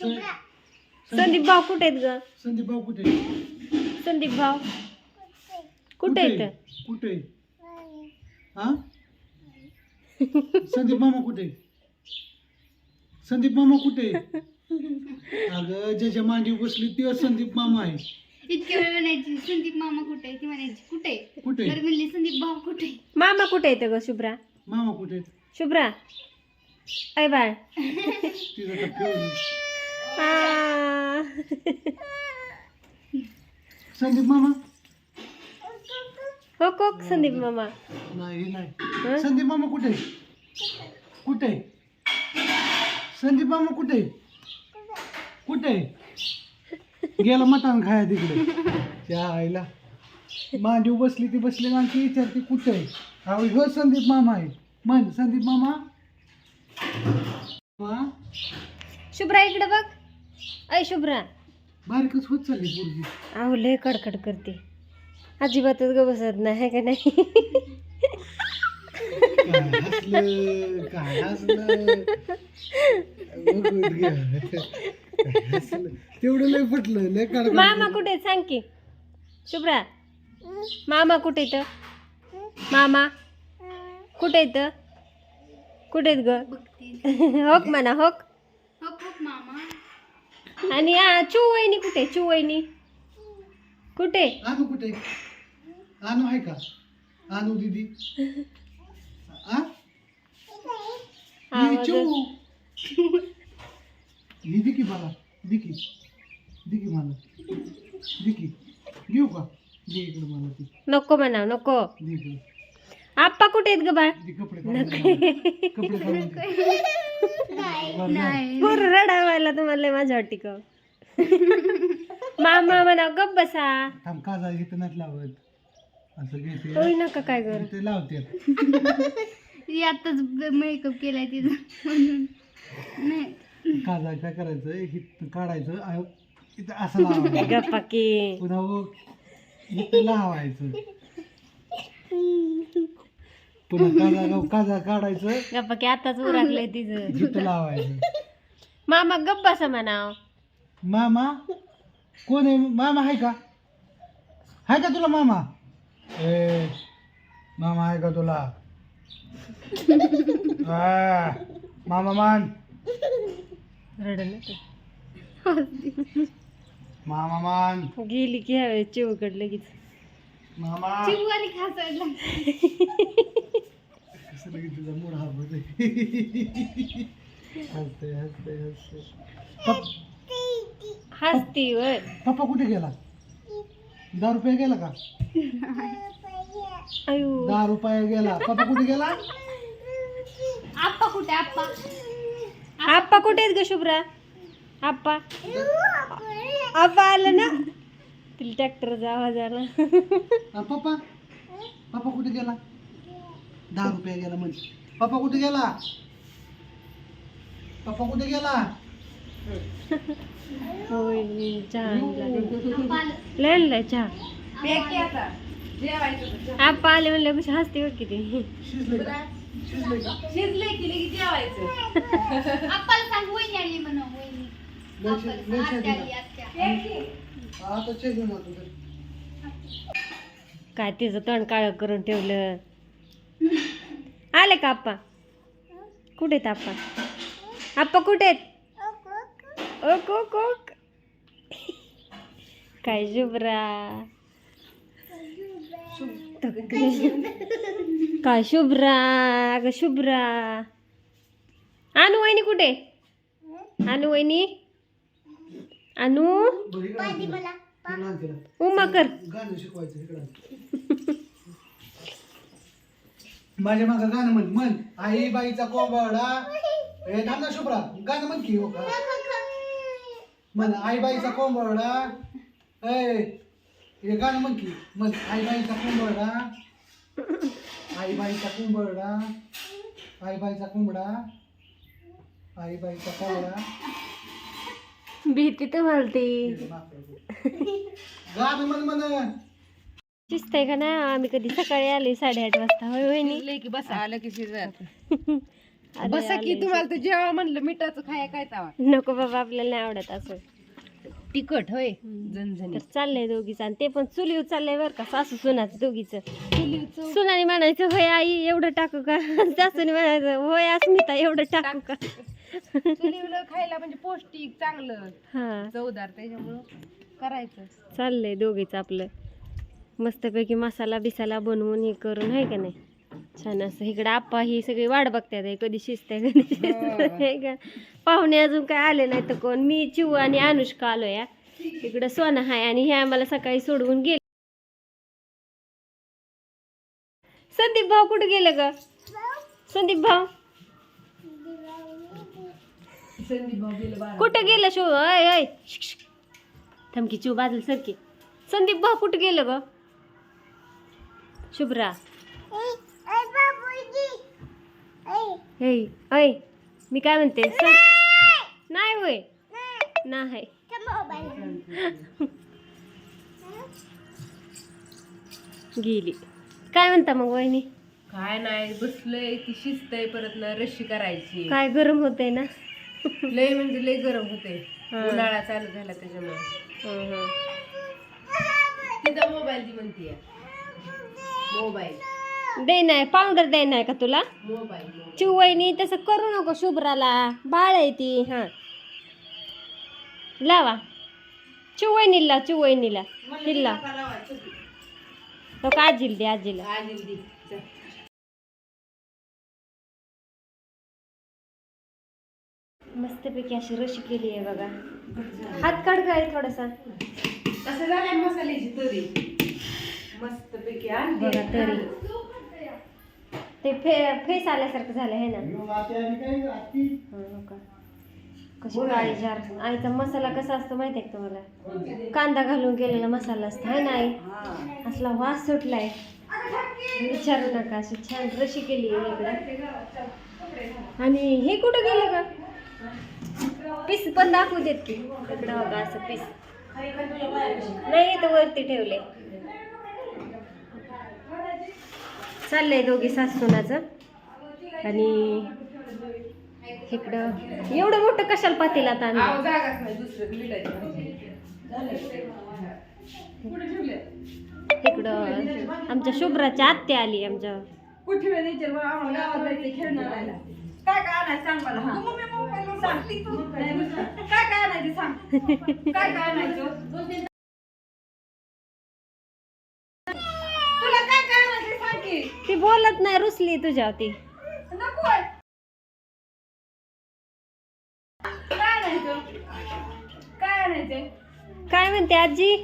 संदीप भाऊ कुठे आहेत ग? संदीप भाऊ कुठे? संदीप भाऊ. कुठे? आहेत? कुठे? हा? संदीप मामा कुठे? संदीप मामा कुठे? अगं ज्याच्या मांडी बसली ते संदीप मामा आहे. इतके वेळ म्हणायची संदीप मामा कुठे? ती म्हणायची कुठे? कुठे? तर म्हणली संदीप भाऊ कुठे? मामा कुठे येतं ग शुभ्रा? मामा कुठे? शुभ्रा बाळ. तिथं फिरून आ. संदीप मामा? हो को संदीप मामा. नाही हे नाही. हं? संदीप मामा कुठे? कुठे? संदीप मामा कुठे? कुठे? गेला मटण खाया तिकडे. त्या आईला. मांडीव बसली ती बसली ना की विचारते कुठे आहे? अहो ह्यो संदीप मामा आहे. म्हण संदीप मामा? मा शुभ्रा इकडे बघ. अय शुभ्रा. बारीकच होत चालली पोरगी. अहो लय कडकड करते. अजिबातच ग बसत नाही है का नाही? काय हसलं काय हसलं? बघून घ्या. काय हसलं. तेवढं लय पटलं लय काढ मामा कुठे आहेत? सांग की. शुभ्रा. मामा कुठे येत मामा. कुठे येत कुठे आहेत ग? होक म्हणा होक. हो मामा. आणि आ, चू वहिनी कुठे? चू वहिनी. कुठे? आणू कुठे? आणू आहे का? आणू दीदी. आ? ही आवाज चिऊ. ही दे की मला. दे की दे की मला. दे की घेऊ का? दे इकडे मला ती. नको म्हणा नको. दे इकडे. आप्पा कुठे आहेत ग बाळ? दे कपडे काढून दे मला. कपडे काढून दे. बरं, नाही. पूर रडावायला तुम्हाला लय माझ्या वाटते का मामा म्हणा गप बसा. थांब काजा इथं नाही लावत. असं घेते नका काय कर. ते लावते. ती आताच मेकअप केलाय तिचा म्हणून. नाही. काजा काय करायचं इथं काढायचं आ- इथं असं लावायचं. गप्पा की पुन्हा व इथं लावायचं. पुन्हा काजा काजा काढायचं? गप्पा की आताच उरकलंय तिचं. इथं लावायचं. मामा गप बसा म्हणा. मामा? कोण आहे? मामा आहे का? आहे का तुला मामा? ए मामा आहे का तुला? आ, मामा मान. रड मामा मान. गेली की ह्यावेळी चिवकड लगेच. मामा. चिववाली खासायला. कसं लगेच तुझा मूड हा बघ हसते हसते हसते पप- हसती वय पप्पा कुठे गेला? दहा रुपये गेला का? अयो. दहा रुपये गेला. पप्पा कुठे गेला? आप्पा कुठे आप्पा? आप्पा कुठे आहेत ग शुभ्रा? आप्पा. आप्पा आलं ना? तिला ट्रॅक्टरचा आवाज आला. पप्पा? पप्पा कुठे गेला? दहा रुपये गेला म्हणजे. पप्पा कुठे गेला? पप्पा कुठे गेला? होय चहा आणला. लय आणलाय चहा. आप्पा आले म्हणले कशी हसते बघ किती. शिजले का? शिजले का? आप्पाला सांग वहिनी आली म्हणा वहिनी. लय शि- लय आत्या शिजले. आली आत्या. आता चेक घेऊन जातो तर. काय तिचं तण काळ करून ठेवलं? आले का आप्पा? कुठे आहेत आप्पा? आप्पा कुठे आहेत? ओक ओक ओक. काय शुभ्रा? काय शुभ्रा? अगं शुभ्रा. अनु वहिनी कुठे? अनु वहिनी? अनु. उमा कर. गाणं शिकवायचं इकडं. माझ्या मागं गाणं म्हण म्हण. आई बाईचा कोंबडा. हे थांब ना शुभ्रा. गाणं म्हण की हो का? म्हण आई बाईचा कोंबडा. ए हे गाणं म्हण की. म्हण आई बाईचा कोंबडा. आई बाईचा कोंबडा. आई बाईचा कोंबडा. आई बाईचा कोंबडा. भीती तर म्हण शिजतंय का ना? आम्ही कधी सकाळी आले साडेआठ वाजता. होय वहिनी की बस आलं की शिजत बसा की. तुम्हाला तर जेव्हा म्हणलं मिठाचं खाया काय तावा? नको बाबा आपल्याला नाही आवडत असं. तिखट होय? तर चाललंय दोघीचं आणि ते पण चुलीवर चाललंय बरं का सासू सुनाचं दोघीचं. सुनाने म्हणायचं होय आई एवढं टाकू का? सासूने म्हणायचं होय अस्मिता एवढं टाकू का? चुलीवर खायला म्हणजे पौष्टिक चांगलं. हा. चवदार त्याच्यामुळं करायचं. चाललंय दोघीचं आपलं. मस्तपैकी मसाला बिसाला बनवून हे करून आहे का नाही? छान असं. इकडं आप्पा ही सगळी वाट बघतात हे कधी शिजते कधी शिजते का? पाहुणे अजून काय आले नाही तर कोण? मी चिऊ आणि अनुष्का आलो या इकडं सोना हाय आणि हे आम्हाला सकाळी सोडवून गेले. संदीप भाऊ कुठे गेले ग? संदीप भाऊ? संदीप भाऊ गेलं बारा कुठं गेलं शो अय अय शिक, चिव बाजूला सरकी संदीप भाऊ कुठं गेलं ग? शुभ्रा. हे अय मी काय म्हणते? सं- नाही होय. नाही. गेली. काय म्हणता मग वहिनी? काय नाही बसलंय. ती शिजतय परत ना रशी करायची काय गरम होतंय ना? लय म्हणजे लय गरम होते. उन्हाळा चालू झाला त्याच्यामुळे. तिचा मोबाईल ती म्हणतीये. मोबाईल दे नाही पावडर दे नाही का तुला? मोबाईल चिवईनी तसं करू नको शुभ्राला. बाळ आहे ती. हा. लावा. चिवईनीला चिवईनीला हिल्ला तो का आजील दे आजीला. मस्तपैकी अशी रशी केली आहे बघा. हात काढ काय थोडासा. कसं झालंय मसाल्याची तरी. मस्त पैकी बघा तरी. ते फे फेस आल्यासारखं झालं आहे ना? हो का? कशी काळी जार आईचा मसाला कसा असतो माहिती आहे तुम्हाला? कांदा घालून केलेला मसाला असतो आहे ना आई? असला वास सुटलाय. विचारू नका अशी छान रशी केली आहे आणि हे कुठं गेलं का पीस पण दाखवू देत की. इकडं बघा असं पीस. नाही इथं वरती ठेवले. चाललंय दोघी सासूनाचं. आणि इकडं एवढं मोठं कशाला पातेला आता आणलं? आव जागाच नाही दुसरं मिठाची भाजी कुठे ठेवले? इकडं आमच्या शुभ्राच्या आत्या आली आमच्या कुठे काय काय आणायचं सांग मला? सांग. काय काय? आणायचं सांग? काय काय आणायचं? तुला काय काय आणायचं सांग की. ती बोलत नाही रुसली तुझ्या ती नको आहे. काय आणायचं? काय आणायचं? काय म्हणते आजी?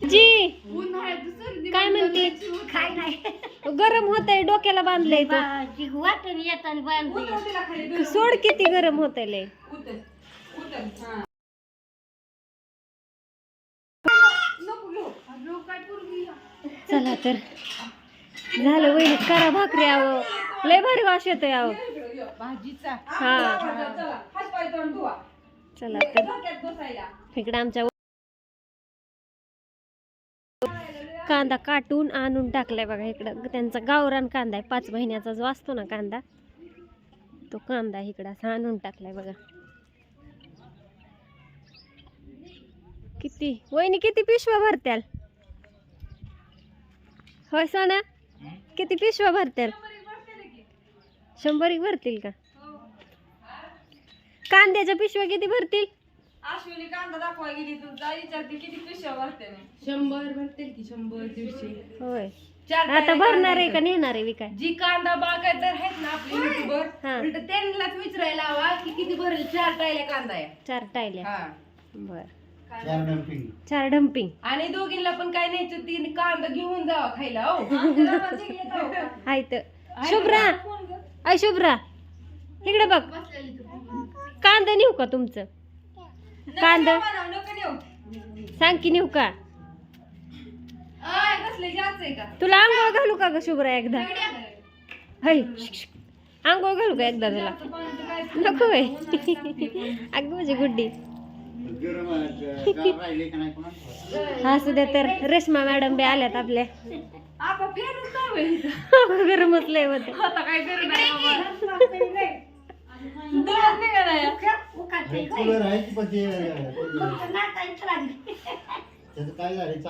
जी. काय म्हणते? काय नाही. गरम होतंय डोक्याला बांधलंय बांधली सोड किती गरम हा. काय पोरगी चला तर. झालं वहिनी करा भाकरी आव लय भारी वास येतोय आव भाजीचा. हा. चला हात तर. इकडे आमच्या कांदा काटून आणून टाकलाय बघा इकडं. त्यांचा गावरान कांदा आहे. पाच महिन्याचा जो असतो ना कांदा तो कांदा इकडं असा आणून टाकलाय बघा. किती? वहिनी किती पिशव्या भरत्याल? होय सोना? किती पिशव्या भरत्याल? शंभर एक भरतील का? कांद्याच्या पिशव्या किती भरतील? अश्विनी कांदा दाखवा गेली तुमचा. विचारते किती पिशव्या भरते शंभर भरतील की शंभर दीडशे. होय. चार आता भरणार आहे कांदा का? नेणार आहे विकाय. जी कांदा बागायतर आहेत ना आपले युट्यूबर हा. उलट त्यांनाच विचारायला हवा की किती भरेल. चार टायल्या कांदा आहे. चार टायल्या. हा. बर. चार डम्पिंग आणि दोघींना पण काय न्यायचं ती कांदा घेऊन जावा खायला हो. आहे तर शुभ्रा. अय शुभ्रा. इकडे बघ. कांदा नेऊ का तुमचं? कांद. सांग की नेऊ का? तुला आंघोळ घालू का ग शुभ्रा एकदा? हय आंघोळ घालू का एकदा तुला? नको आहे अग माझी गुड्डी. असू द्या तर. रेश्मा मॅडम बी आल्यात आपल्या. हो, गरमच लय होत. दळण नाही त्याचं काय झालं?